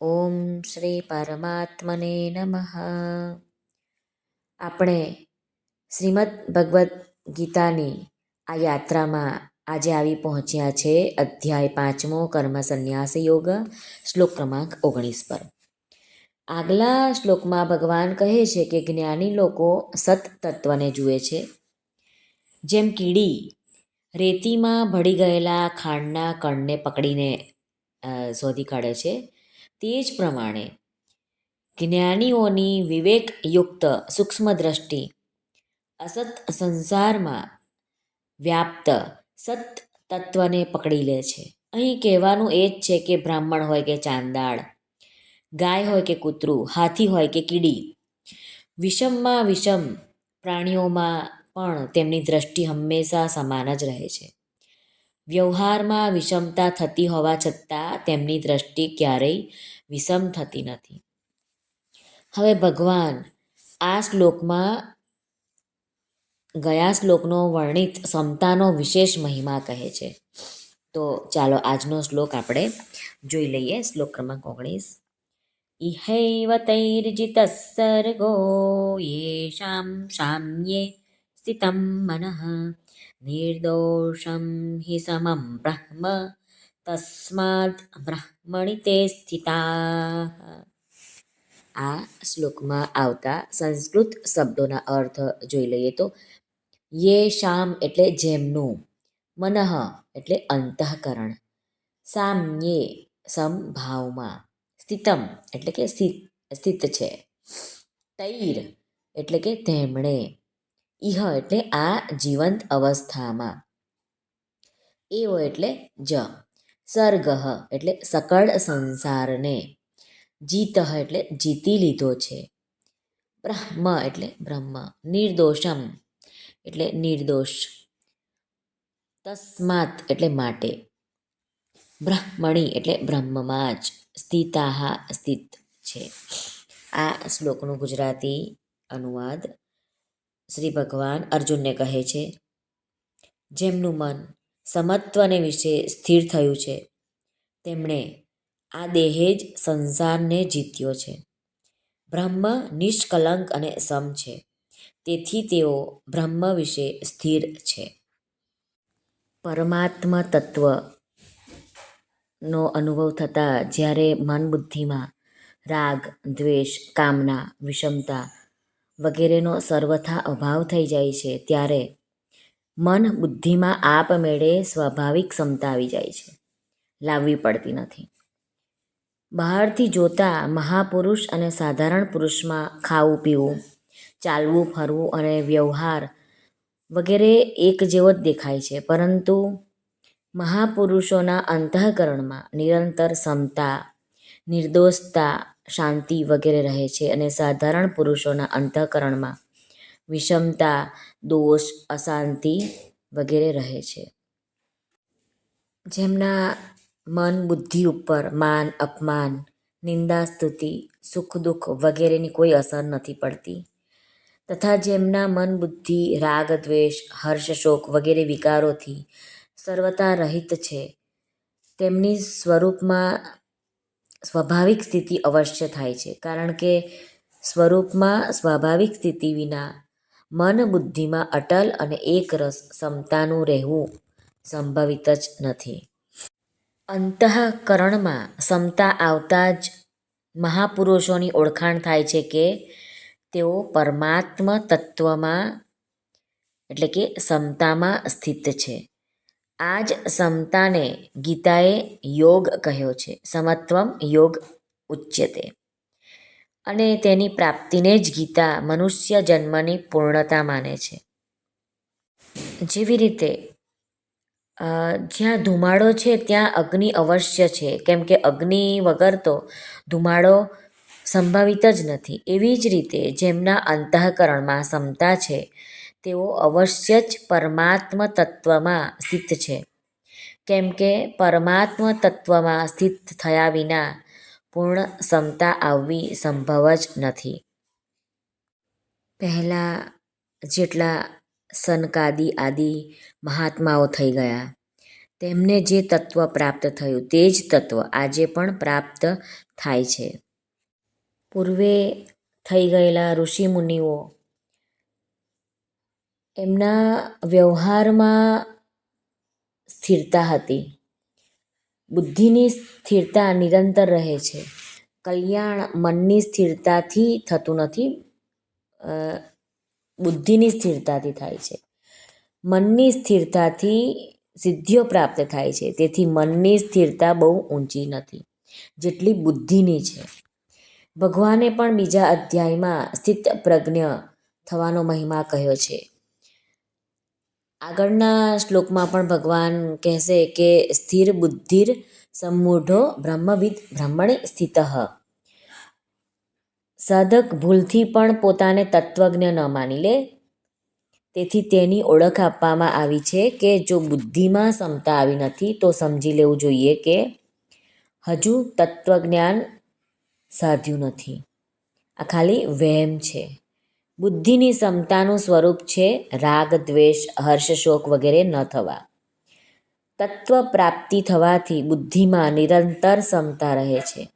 ઓમ શ્રી પરમાત્મને નમઃ. આપણે શ્રીમદ ભગવદ્ ગીતાની આ યાત્રામાં આજે આવી પહોંચ્યા છે અધ્યાય પાંચમો કર્મ સંન્યાસ યોગ, શ્લોક ક્રમાંક ઓગણીસ પર. આગલા શ્લોકમાં ભગવાન કહે છે કે જ્ઞાની લોકો સત તત્વને જુએ છે. જેમ કીડી રેતીમાં ભળી ગયેલા ખાંડના કણને પકડીને શોધી કાઢે છે તે જ પ્રમાણે જ્ઞાનીઓની વિવેકયુક્ત સૂક્ષ્મ દ્રષ્ટિ અસત સંસારમાં વ્યાપ્ત સત તત્વને પકડી લે છે. અહીં કહેવાનું એ જ છે કે બ્રાહ્મણ હોય કે ચાંદાળ, ગાય હોય કે કૂતરું, હાથી હોય કે કીડી, વિષમમાં વિષમ પ્રાણીઓમાં પણ તેમની દ્રષ્ટિ હંમેશા સમાન જ રહે છે. વ્યવહારમાં વિષમતા થતી હોવા છતાં તેમની દ્રષ્ટિ ક્યારેય વિષમ થતી નથી. હવે ભગવાન આ શ્લોકમાં, ગયા શ્લોકનો વર્ણિત સમતાનો વિશેષ મહિમા કહે છે. તો ચાલો આજનો શ્લોક આપણે જોઈ લઈએ. શ્લોક ક્રમાંક ઓગણીસ. ઇહૈવ તૈર્જિત સર્ગો યેષાં શામ્યે સ્થિતમ મનઃ નિર્દોષમ હિ સમમ બ્રહ્મ તસ્માદ બ્રહ્મણિ તે સ્થિતા આ શ્લોકમાં આવતા સંસ્કૃત શબ્દોના અર્થ જોઈ લઈએ તો, યે શામ એટલે જેમનું, મનઃ એટલે અંતઃકરણ, સામ્યે સમભાવમાં સ્થિતમ એટલે કે સ્થિત છે, તૈર એટલે કે તેમણે ઇહ એટલે આ જીવંત અવસ્થામાં. એવો એટલે જ. સર્ગહ એટલે સકળ સંસારને. જીતઃ એટલે જીતી લીધો છે. બ્રહ્મ એટલે બ્રહ્મ. નિર્દોષમ એટલે નિર્દોષ. તસ્માત એટલે માટે. બ્રહ્મણી એટલે બ્રહ્મમાં જ સ્થિતાહા સ્થિત છે. આ શ્લોકનું ગુજરાતી અનુવાદ શ્રી ભગવાન અર્જુનને કહે છે, જેમનું મન સમત્વને વિશે સ્થિર થયું છે, તેમણે આ દેહે જ સંસારને જીત્યો છે. બ્રહ્મ નિષ્કલંક અને સમ છે, તેથી તેઓ બ્રહ્મ વિશે સ્થિર છે. પરમાત્મા તત્વનો અનુભવ થતાં જ્યારે મન બુદ્ધિમાં રાગ, દ્વેષ, કામના, વિષમતા વગેરેનો સર્વથા અભાવ થઈ જાય છે, ત્યારે મન બુદ્ધિમાં આપમેળે સ્વાભાવિક ક્ષમતા આવી જાય છે, લાવવી પડતી નથી. બહારથી જોતા મહાપુરુષ અને સાધારણ પુરુષમાં ખાવું પીવું, ચાલવું ફરવું અને વ્યવહાર વગેરે એક જેવો જ દેખાય છે, પરંતુ મહાપુરુષોના અંતઃકરણમાં નિરંતર ક્ષમતા, નિર્દોષતા શાંતિ વગેરે રહે છે અને સાધારણ પુરુષોના અંતઃકરણમાં વિષમતા, દોષ, અશાંતિ વગેરે રહે છે. જેમના મન, બુદ્ધિ ઉપર માન, અપમાન, નિંદા, સ્તુતિ, સુખ, દુઃખ વગેરેની કોઈ અસર નથી પડતી. તથા જેમના મન, બુદ્ધિ, રાગ, દ્વેષ, હર્ષ, શોક વગેરે વિકારોથી સર્વતા રહિત છે, તેમની સ્વરૂપમાં સ્વાભાવિક સ્થિતિ અવશ્ય થાય છે. કારણ કે સ્વરૂપમાં સ્વાભાવિક સ્થિતિ વિના મન બુદ્ધિમાં અટલ અને એકરસ સમતાનું રહેવું સંભવિત જ નથી. અંતઃકરણમાં સમતા આવતા જ મહાપુરુષોની ઓળખાણ થાય છે કે તેઓ પરમાત્મ તત્વમાં એટલે કે સમતામાં સ્થિત છે. આ જ સમતાને ગીતાએ યોગ કહ્યો છે. સમત્વમ યોગ ઉચ્યતે. અને તેની પ્રાપ્તિને જ ગીતા મનુષ્ય જન્મની પૂર્ણતા માને છે. જેવી રીતે જ્યાં ધુમાડો છે ત્યાં અગ્નિ અવશ્ય છે. કેમ કે અગ્નિ વગર તો ધુમાડો સંભવિત જ નથી. એવી જ રીતે જેમના અંતઃકરણમાં સમતા છે તેઓ અવશ્ય જ પરમાત્મ તત્વમાં સ્થિત છે. કેમ કે પરમાત્મ તત્વમાં સ્થિત થયા વિના પૂર્ણ ક્ષમતા આવવી સંભવ જ નથી. પહેલાં જેટલા સનકાદી આદિ મહાત્માઓ થઈ ગયા. તેમને જે તત્વ પ્રાપ્ત થયું તે જ તત્વ આજે પણ પ્રાપ્ત થાય છે. પૂર્વે થઈ ગયેલા ઋષિમુનિઓ એમના વ્યવહારમાં સ્થિરતા હતી. બુદ્ધિની સ્થિરતા નિરંતર રહે છે. કલ્યાણ મનની સ્થિરતાથી થતું નથી. બુદ્ધિની સ્થિરતાથી થાય છે. મનની સ્થિરતાથી સિદ્ધિઓ પ્રાપ્ત થાય છે. તેથી મનની સ્થિરતા બહુ ઊંચી નથી. જેટલી બુદ્ધિની છે. ભગવાને પણ બીજા અધ્યાયમાં સ્થિત પ્રજ્ઞ થવાનો મહિમા કહ્યો છે. આગળના શ્લોકમાં પણ ભગવાન કહેશે કે સ્થિર બુદ્ધિર સમૂઢો બ્રહ્મવિદ બ્રાહ્મણે સ્થિત. સાધક ભૂલથી પણ પોતાને તત્વજ્ઞ ન માની લે. તેથી તેની ઓળખ આપવામાં આવી છે કે જો બુદ્ધિમાં સમતા આવી નથી તો સમજી લેવું જોઈએ કે હજુ તત્વજ્ઞાન સાધ્યું નથી. આ ખાલી વહેમ છે. બુદ્ધિની ક્ષમતાનું સ્વરૂપ છે રાગ, દ્વેષ, હર્ષ, શોક વગેરે ન થવા. તત્વ પ્રાપ્તિ થવાથી બુદ્ધિમાં નિરંતર ક્ષમતા રહે છે.